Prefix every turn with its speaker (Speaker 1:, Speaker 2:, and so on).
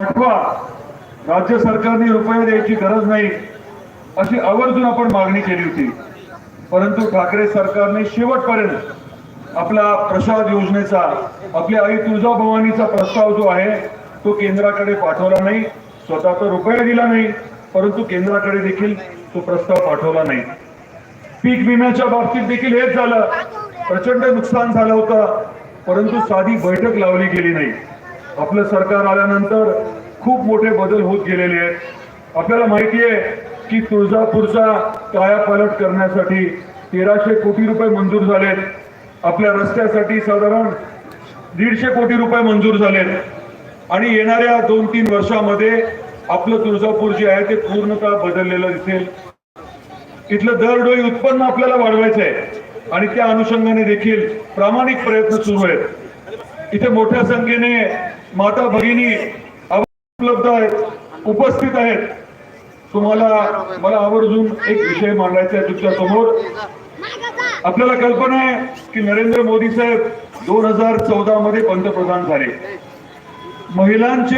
Speaker 1: पाठवा राज्य सरकारने रुपये द्यायची गरज नाही अशी आवर्जून आपण मागणी केली होती. परंतु ठाकरे सरकारने शेवटपर्यंत आपला प्रसाद योजनेचा आपल्या आई तुळजाभवानीचा प्रस्ताव जो आहे तो केंद्राकडे पाठवला नाही. स्वतः तर रुपये दिला नाही परंतु केंद्राकडे देखील तो प्रस्ताव पाठवला नाही. पीक विम्याच्या बाबतीत देखील हेच झालं. प्रचंड नुकसान झालं होतं परंतु साधी बैठक लावली गेली नाही. आपलं सरकार आल्यानंतर खूप मोठे बदल होत गेलेले आहेत. आपल्याला माहिती आहे की तुळजापूरचा कायापालट करण्यासाठी तेराशे कोटी रुपये मंजूर झालेत. आपल्या रस्त्यासाठी साधारण दीडशे कोटी रुपये मंजूर झालेत. आणि येणाऱ्या दोन तीन वर्षामध्ये आपलं तुळजापूर जे आहे ते पूर्णतः बदललेलं दिसेल. इथलं दरडोई उत्पन्न आपल्याला वाढवायचं आहे आणि त्या अनुषंगाने देखील प्रामाणिक प्रयत्न सुरू आहेत. इथे मोठ्या संख्येने माता भगिनी उपलब्ध आहेत उपस्थित आहेत. तुम्हाला मला आवर्जून एक विषय मांडायचा आहे तुमच्यासमोर. आपल्याला कल्पना आहे की नरेंद्र मोदी साहेब दोन हजार चौदा मध्ये पंतप्रधान झाले. महिलांचे